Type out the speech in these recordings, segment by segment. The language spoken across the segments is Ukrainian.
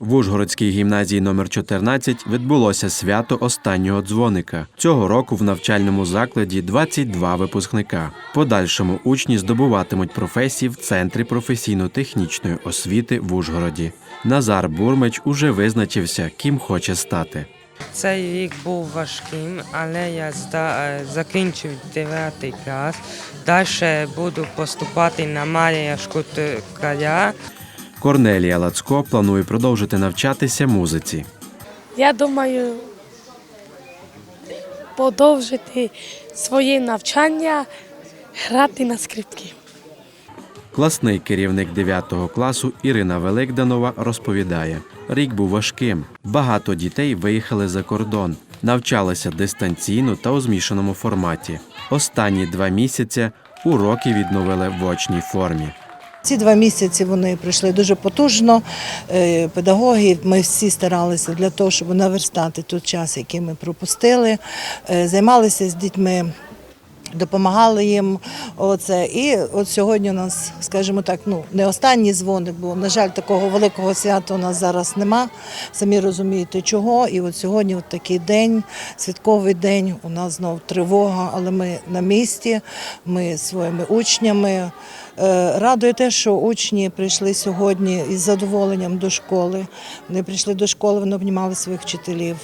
В Ужгородській гімназії номер 14 відбулося свято останнього дзвоника. Цього року в навчальному закладі 22 випускника. Подальшому учні здобуватимуть професії в центрі професійно-технічної освіти в Ужгороді. Назар Бурмич уже визначився, ким хоче стати. Цей рік був важким, але я е, закінчив 9 клас. Далі буду поступати на Марія Шкутаря. Корнелія Лацко планує продовжити навчатися музиці. Я думаю продовжити своє навчання, грати на скрипці. Класний керівник 9 класу Ірина Великданова розповідає: рік був важким. Багато дітей виїхали за кордон, навчалися дистанційно та у змішаному форматі. Останні два місяці уроки відновили в очній формі. Ці два місяці вони пройшли дуже потужно. Е, Педагоги, ми всі старалися для того, щоб наверстати той час, який ми пропустили. Е, Займалися з дітьми. Допомагали їм оце. І от сьогодні у нас, скажімо так, ну не останній дзвоник, бо, на жаль, такого великого свята у нас зараз нема. Самі розумієте, чого. І от сьогодні от такий день, святковий день, у нас знов тривога, але ми на місці, ми своїми учнями. Е, Радує те, що учні прийшли сьогодні із задоволенням до школи. Вони прийшли до школи, вони обнімали своїх вчителів.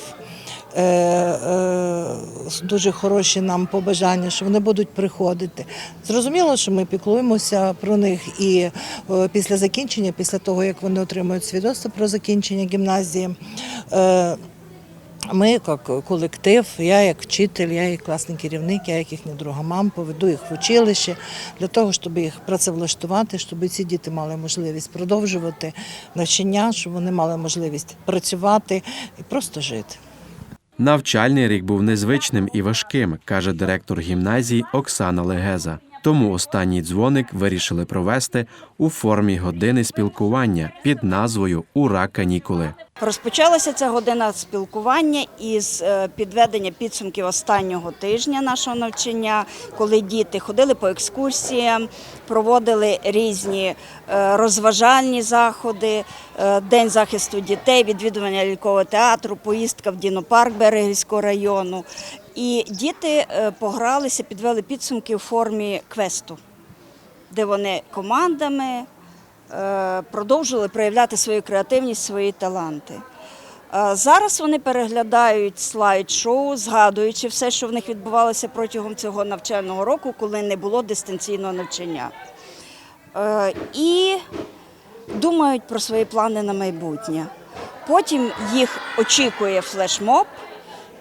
Е, е, Дуже хороші нам побажання, що вони будуть приходити. Зрозуміло, що ми піклуємося про них і е, після закінчення, після того як вони отримують свідоцтво про закінчення гімназії. ми, як колектив, я як вчитель, я як класний керівник, я як їхня друга мама, поведу їх в училище для того, щоб їх працевлаштувати, щоб ці діти мали можливість продовжувати навчання, щоб вони мали можливість працювати і просто жити. Навчальний рік був незвичним і важким, каже директор гімназії Оксана Легеза. Тому останній дзвоник вирішили провести у формі години спілкування під назвою Ура канікули. Розпочалася ця година спілкування із е, підведення підсумків останнього тижня нашого навчання, коли діти ходили по екскурсіям, проводили різні е, розважальні заходи, е, день захисту дітей, відвідування лялькового театру, поїздка в Дінопарк Берегівського району. І діти погралися, підвели підсумки у формі квесту, де вони командами е, продовжували проявляти свою креативність, свої таланти. Е, Зараз вони переглядають слайд-шоу, згадуючи все, що в них відбувалося протягом цього навчального року, коли не було дистанційного навчання. Е, І думають про свої плани на майбутнє. Потім їх очікує флешмоб,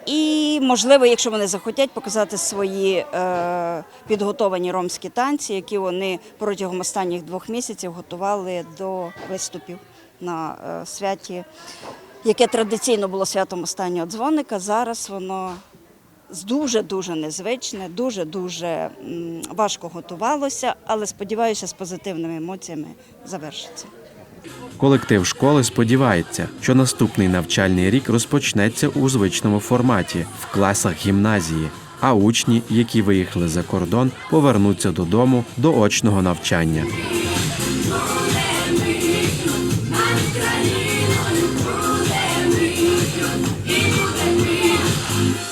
і, можливо, якщо вони захотять, показати свої е, підготовані ромські танці, які вони протягом останніх двох місяців готували до виступів на е, святі, яке традиційно було святом останнього дзвоника. Зараз воно дуже-дуже незвичне, дуже-дуже важко готувалося, але сподіваюся, з позитивними емоціями завершиться. Колектив школи сподівається, що наступний навчальний рік розпочнеться у звичному форматі в класах гімназії, а учні, які виїхали за кордон, повернуться додому до очного навчання.